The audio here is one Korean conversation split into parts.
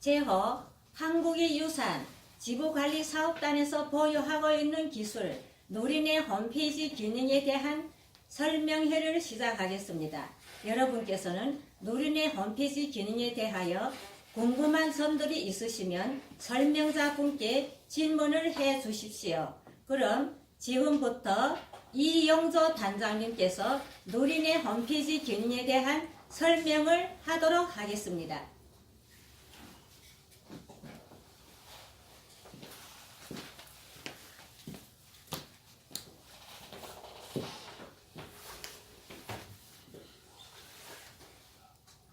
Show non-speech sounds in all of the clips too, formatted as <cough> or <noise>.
제허 한국의 유산 지부관리사업단에서 보유하고 있는 기술 노린의 홈페이지 기능에 대한 설명회를 시작하겠습니다. 여러분께서는 노린의 홈페이지 기능에 대하여 궁금한 점들이 있으시면 설명자분께 질문을 해 주십시오. 그럼 지금부터 이영조 단장님께서 노린의 홈페이지 기능에 대한 설명을 하도록 하겠습니다.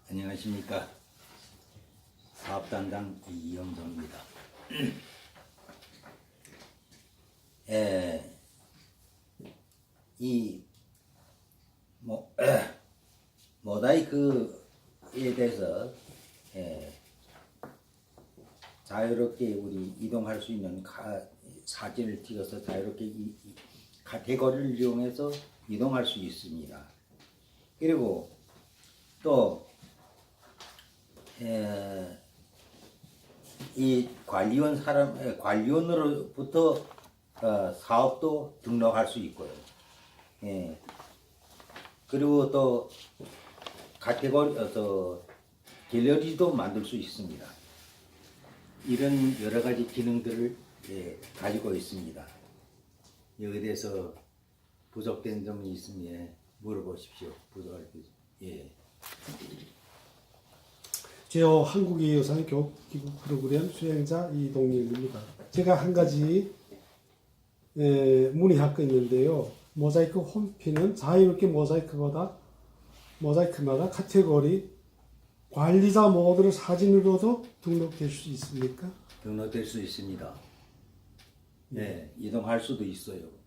안녕하십니까. 사업단장 이영정입니다. 에, <clears throat> 이, 뭐, <clears throat> 모자이크에 대해서, 에, 자유롭게 우리 이동할 수 있는 가, 사진을 찍어서 자유롭게 이, 이 카테고리를 이용해서 이동할 수 있습니다. 그리고 또 에, 이 관리원 사람 에, 관리원으로부터 어, 사업도 등록할 수 있고요. 예. 그리고 또 카테고리 어, 또 갤러리도 만들 수 있습니다. 이런 여러 가지 기능들을 예, 가지고 있습니다. 여기에 대해서 부족된 점이 있으면 예, 물어보십시오. 부족할 때 예. 제어 한국의 유산 교육기구 프로그램 수행자 이동일입니다. 제가 한 가지 에, 문의할 거 있는데요. 모자이크 홈피는 자유롭게 모자이크보다 모자이크마다 카테고리 관리자 모드를 사진으로도 등록될 수 있습니까? 등록될 수 있습니다. 네, 이동할 수도 있어요.